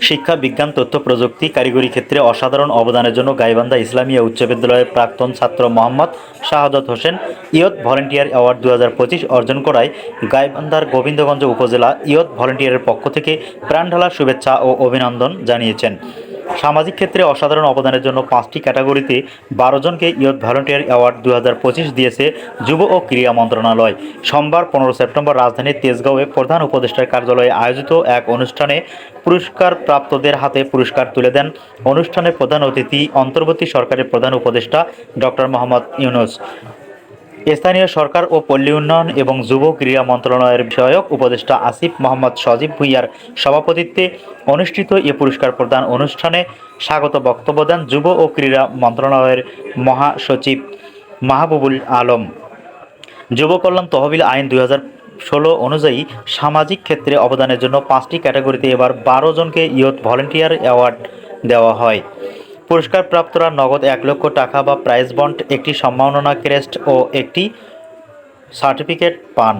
শিক্ষা, বিজ্ঞান, তথ্য, প্রযুক্তি, কারিগরি ক্ষেত্রে অসাধারণ অবদানের জন্য গাইবান্ধা ইসলামিয়া উচ্চ বিদ্যালয়ের প্রাক্তন ছাত্র মোহাম্মদ শাহাদত হোসেন ইয়ত ভলেন্টিয়ার অ্যাওয়ার্ড দু পঁচিশ অর্জন করায় গাইবান্ধার গোবিন্দগঞ্জ উপজেলা ইয়ত ভলেন্টিয়ারের পক্ষ থেকে প্রাণঢালা শুভেচ্ছা ও অভিনন্দন জানিয়েছেন। সামাজিক ক্ষেত্রে অসাধারণ অবদানের জন্য পাঁচটি ক্যাটাগরিতে বারো জনকে ইয়ত ভলেন্টিয়ার অ্যাওয়ার্ড দু হাজার পঁচিশ দিয়েছে যুব ও ক্রীড়া মন্ত্রণালয়। সোমবার পনেরো সেপ্টেম্বর রাজধানীর তেজগাঁওয়ে প্রধান উপদেষ্টার কার্যালয়ে আয়োজিত এক অনুষ্ঠানে পুরস্কার প্রাপ্তদের হাতে পুরস্কার তুলে দেন অনুষ্ঠানের প্রধান অতিথি অন্তর্বর্তী সরকারের প্রধান উপদেষ্টা ডক্টর মোহাম্মদ ইউনুস। স্থানীয় সরকার ও পল্লী উন্নয়ন এবং যুব ক্রীড়া মন্ত্রণালয়ের বিষয়ক উপদেষ্টা আসিফ মোহাম্মদ সজীব ভুইয়ার সভাপতিত্বে অনুষ্ঠিত এ পুরস্কার প্রদান অনুষ্ঠানে স্বাগত বক্তব্য দেন যুব ও ক্রীড়া মন্ত্রণালয়ের মহাসচিব মাহবুবুল আলম। যুব কল্যাণ তহবিল আইন দুই ষোলো অনুযায়ী সামাজিক ক্ষেত্রে অবদানের জন্য পাঁচটি ক্যাটাগরিতে এবার বারো জনকে ইয়ত ভলেন্টিয়ার অ্যাওয়ার্ড দেওয়া হয়। পুরস্কারপ্রাপ্তরা নগদ এক লক্ষ টাকা বা প্রাইজ বন্ড, একটি সম্মাননা ক্রেস্ট ও একটি সার্টিফিকেট পান।